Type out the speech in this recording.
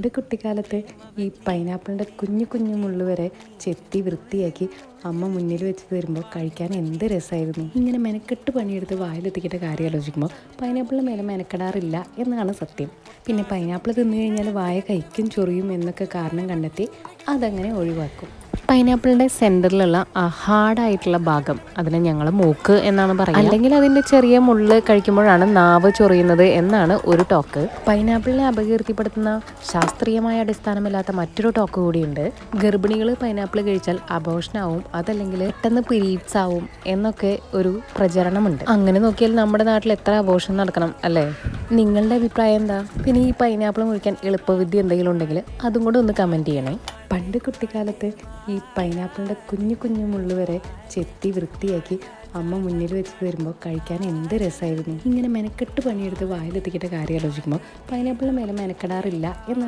പണ്ട് കുട്ടിക്കാലത്ത് ഈ പൈനാപ്പിളിന്റെ കുഞ്ഞു കുഞ്ഞു മുള്ളു വരെ ചെത്തി വൃത്തിയാക്കി അമ്മ മുന്നിൽ വെച്ച് തരുമ്പോൾ കഴിക്കാൻ എന്ത് രസമായിരുന്നു? ഇങ്ങനെ മെനക്കെട്ട് പണിയെടുത്ത് വായിലെത്തിക്കേണ്ട കാര്യം ആലോചിക്കുമ്പോൾ പൈനാപ്പിളിന് മേലെ മെനക്കെടാറില്ല എന്നാണ് സത്യം. പിന്നെ പൈനാപ്പിൾ തിന്നു കഴിഞ്ഞാൽ വായ കഴിക്കും ചൊറിയും എന്നൊക്കെ കാരണം കണ്ടെത്തി അതങ്ങനെ ഒഴിവാക്കും. പൈനാപ്പിളിന്റെ സെന്ററിലുള്ള ഹാർഡായിട്ടുള്ള ഭാഗം അതിനെ ഞങ്ങൾ മൂക്ക് എന്നാണ് പറയുന്നത് അല്ലെങ്കിൽ അതിന്റെ ചെറിയ മുള്ള് കഴിക്കുമ്പോഴാണ് നാവ് ചൊറിയുന്നത് എന്നാണ് ഒരു ടോക്ക്. പൈനാപ്പിളിനെ അപകീർത്തിപ്പെടുത്തുന്ന ശാസ്ത്രീയമായ അടിസ്ഥാനമില്ലാത്ത മറ്റൊരു ടോക്ക് കൂടിയുണ്ട്. ഗർഭിണികൾ പൈനാപ്പിൾ കഴിച്ചാൽ അബോഷനാവും അതല്ലെങ്കിൽ പെട്ടെന്ന് പീരീഡ്സ് ആവും എന്നൊക്കെ ഒരു പ്രചരണമുണ്ട്. അങ്ങനെ നോക്കിയാൽ നമ്മുടെ നാട്ടിൽ എത്ര അബോഷൻ നടക്കണം അല്ലേ? നിങ്ങളുടെ അഭിപ്രായം എന്താ? പിന്നെ ഈ പൈനാപ്പിൾ മുറിക്കാൻ എളുപ്പവിദ്യ എന്തെങ്കിലും ഉണ്ടെങ്കിൽ അതും കൂടെ ഒന്ന് കമന്റ് ചെയ്യണേ. പണ്ട് കുട്ടിക്കാലത്ത് ഈ പൈനാപ്പിളിന്റെ കുഞ്ഞു കുഞ്ഞു മുള്ളു വരെ ചെത്തി വൃത്തിയാക്കി അമ്മ മുന്നിൽ വെച്ചിട്ട് വരുമ്പോൾ കഴിക്കാൻ എന്ത് രസമായിരുന്നു. ഇങ്ങനെ മെനക്കെട്ട് പണിയെടുത്ത് വായിലെത്തിക്കേണ്ട കാര്യം ആലോചിക്കുമ്പോൾ പൈനാപ്പിളിന് മേലെ മെനക്കെടാറില്ല എന്ന്